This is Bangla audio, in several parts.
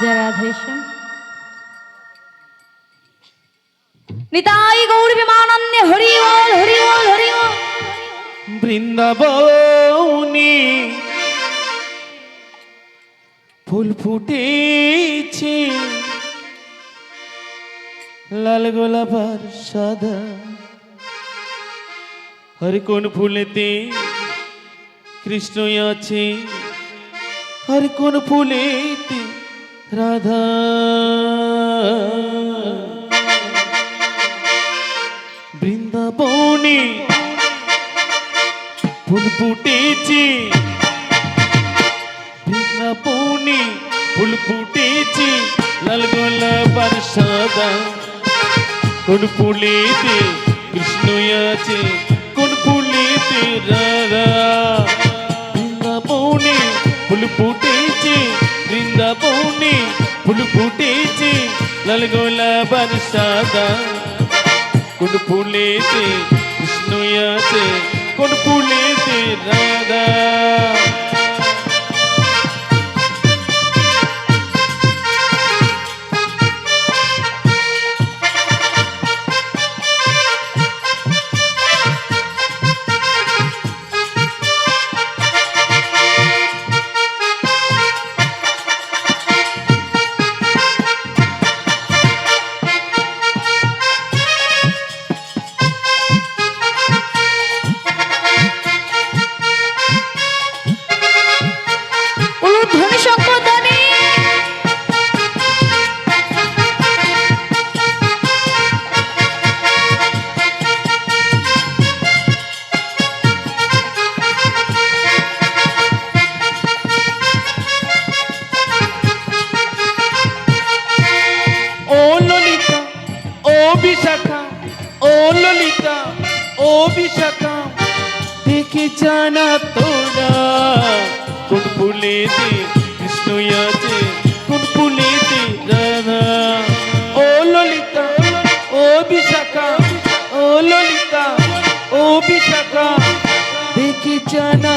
জয় রাধেশ্যাম নিতাই গৌর বিমানন্দে হরি বল হরি বল হরি বল বৃন্দাবনী ফুল ফুটেছে লাল গোলাপ আর সাদা। আর কোন ফুলেতে কৃষ্ণ আছে? আর কোন ফুলেতে রাধা। বৃন্দাবনী ফুল ফুটেছে। বৃন্দাবনে ফুল ফুটেছে, লাল গোলাপ আর সাদা। কোন ফুলেতে কৃষ্ণ বৃন্দাবনে ফুল ফুল ফুটেছে লাল গোলাপ আর সাদা কোন ফুলেতে কৃষ্ণ আছে কোন ফুলেতে রাধা বিশাখা ও ললিতা ও বিশাখা দেখে জানা তোরা, কোন ফুলেতে কৃষ্ণ আছে, কোন ফুলেতে রাধা। ও ললিতা ও বিশাখা ও ললিতা ও বিশাখা দেখে জানা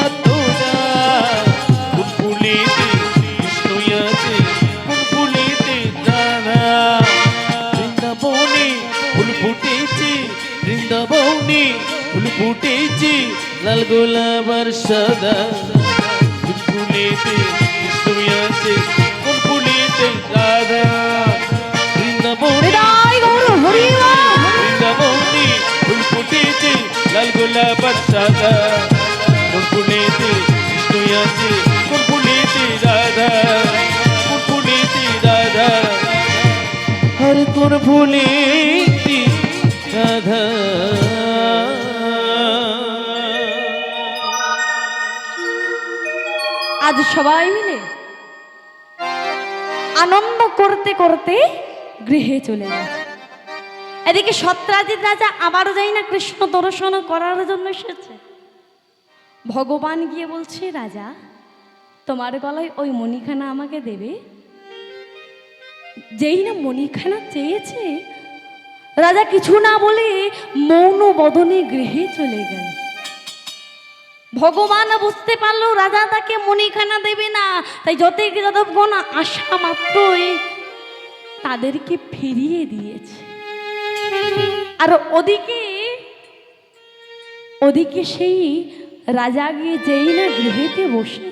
ফুল ফুটেছে বৃন্দাবনে ফুল ফুটেছে লাল গোলাপ আর সাদা ফুলেতে কৃষ্ণ আছে কোন ফুলেতে রাধা। বৃন্দাবনে বৃন্দাবনে ফুল ফুটেছে লাল গোলাপ আর সাদা। কোন ফুলেতে কৃষ্ণ আছে কোন ফুলেতে রাধা। কোন ফুলেতে রাধা। হর কোন ফুলেতে আজ সবাই মিলে আনন্দ করতে করতে গৃহে চলে গেছে এদিকে সত্রাজিৎ রাজা আবারও যাই না, কৃষ্ণ দর্শন করার জন্য এসেছে। ভগবান গিয়ে বলছে, রাজা, তোমার গলায় ওই মণিখানা আমাকে দেবে। যেই না মণিখানা চেয়েছে, রাজা কিছু না বলে মৌন বদনে গৃহে চলে গেল। ভগবান বুঝতে পারল, রাজা তাকে মনিখানা দেবে না। তাই যতই যাদবগণ আশা মাত্রই তাদেরকে ফিরিয়ে দিয়েছে। আর ওদিকে ওদিকে সেই রাজা গিয়ে যেই না গৃহেতে বসেছে।